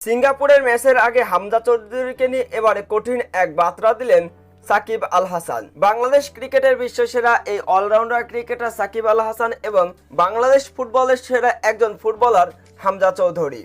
সিঙ্গাপুরের ম্যাচের আগে হামজা চৌধুরীকে নিয়ে এবারে কঠিন এক বার্তা দিলেন সাকিব আল হাসান। বাংলাদেশ ক্রিকেটের বিশ্বসেরা এই অলরাউন্ডার ক্রিকেটার সাকিব আল হাসান এবং বাংলাদেশ ফুটবলের সেরা একজন ফুটবলার হামজা চৌধুরী।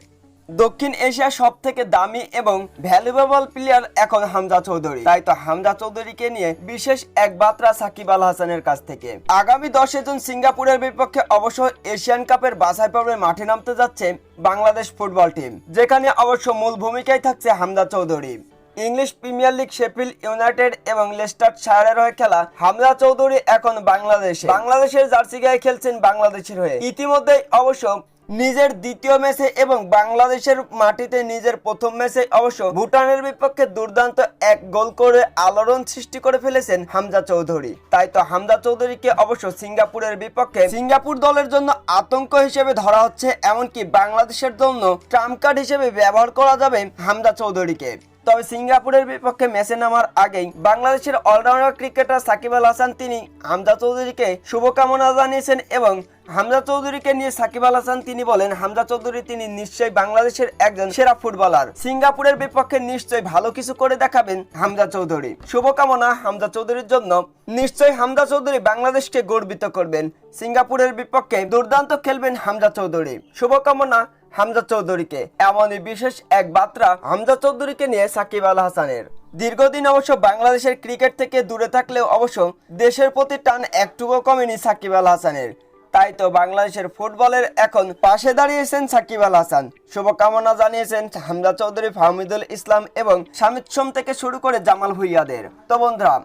দক্ষিণ এশিয়ার সব থেকে দামি এবং ভ্যালুয়েবল প্লেয়ার এখন হামজা চৌধুরী। তাই তো হামজা চৌধুরীকে নিয়ে বিশেষ এক বার্তা সাকিব আল হাসানের কাছ থেকে। আগামী দশে জুন সিঙ্গাপুরের বিপক্ষে অবশ্য এশিয়ান কাপের বাছাই পর্বে মাঠে নামতে যাচ্ছে বাংলাদেশ ফুটবল টিম, যেখানে অবশ্য মূল ভূমিকায় থাকছে Hamza Chowdhury. English Premier League Sheffield United এবং লেস্টার শায়ারের হয়ে খেলা হামজা চৌধুরী এখন বাংলাদেশে। বাংলাদেশের জার্সি গায়ে খেলছেন বাংলাদেশের হয়ে। ইতিমধ্যেই অবশ্য নিজের দ্বিতীয় ম্যাচে এবং বাংলাদেশের মাটিতে নিজের প্রথম ম্যাচে অবশ্য ভুটানের বিপক্ষে দুর্দান্ত এক গোল করে আলোড়ন সৃষ্টি করে ফেলেছেন হামজা চৌধুরী। তাই তো হামজা চৌধুরীকে অবশ্য সিঙ্গাপুরের বিপক্ষে সিঙ্গাপুর দলের জন্য আতঙ্ক হিসেবে ধরা হচ্ছে, এমনকি বাংলাদেশের জন্য ট্রাম্প কার্ড হিসেবে ব্যবহার করা যাবে হামজা চৌধুরীকে। তবে সিঙ্গাপুরের বিপক্ষে ম্যাচে নামার আগেই বাংলাদেশের অলরাউন্ডার ক্রিকেটার সাকিব আল হাসান, তিনি হামজা চৌধুরীকে শুভকামনা জানিয়েছেন এবং হামজা চৌধুরীকে নিয়ে সাকিব আল হাসান, তিনি বলেন, হামজা চৌধুরী তিনি নিশ্চয়ই বাংলাদেশের একজন সেরা ফুটবলার। সিঙ্গাপুরের বিপক্ষে নিশ্চয়ই ভালো কিছু করে দেখাবেন হামজা চৌধুরী। শুভকামনা হামজা চৌধুরীর জন্য। নিশ্চয়ই হামজা চৌধুরী বাংলাদেশকে গর্বিত করবেন। সিঙ্গাপুরের বিপক্ষে দুর্দান্ত খেলবেন হামজা চৌধুরী। শুভকামনা হামজা চৌধুরীকে। এমনই বিশেষ এক বার্তা হামজা চৌধুরীকে নিয়ে সাকিব আল হাসানের। দীর্ঘদিন অবশ্য বাংলাদেশের ক্রিকেট থেকে দূরে থাকলেও অবশ্য দেশের প্রতি টান একটুকু কমেনি সাকিব আল হাসানের। তাই তো বাংলাদেশের ফুটবলের এখন পাশে দাঁড়িয়েছেন সাকিব আল হাসান। শুভকামনা জানিয়েছেন হামজা চৌধুরী ফাহমিদুল ইসলাম এবং শামিদ সোম থেকে শুরু করে জামাল ভুইয়াদের। তো বন্ধুরা,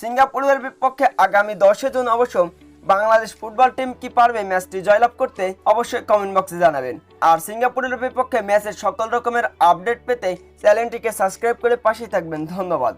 সিঙ্গাপুরের বিপক্ষে আগামী দশে জুন অবশ্য বাংলাদেশ ফুটবল টিম কি পারবে ম্যাচটি জয়লাভ করতে? অবশ্যই কমেন্ট বক্সে জানাবেন। আর সিঙ্গাপুরের বিপক্ষে ম্যাচের সকল রকমের আপডেট পেতে চ্যানেলটিকে সাবস্ক্রাইব করে পাশেই থাকবেন। ধন্যবাদ।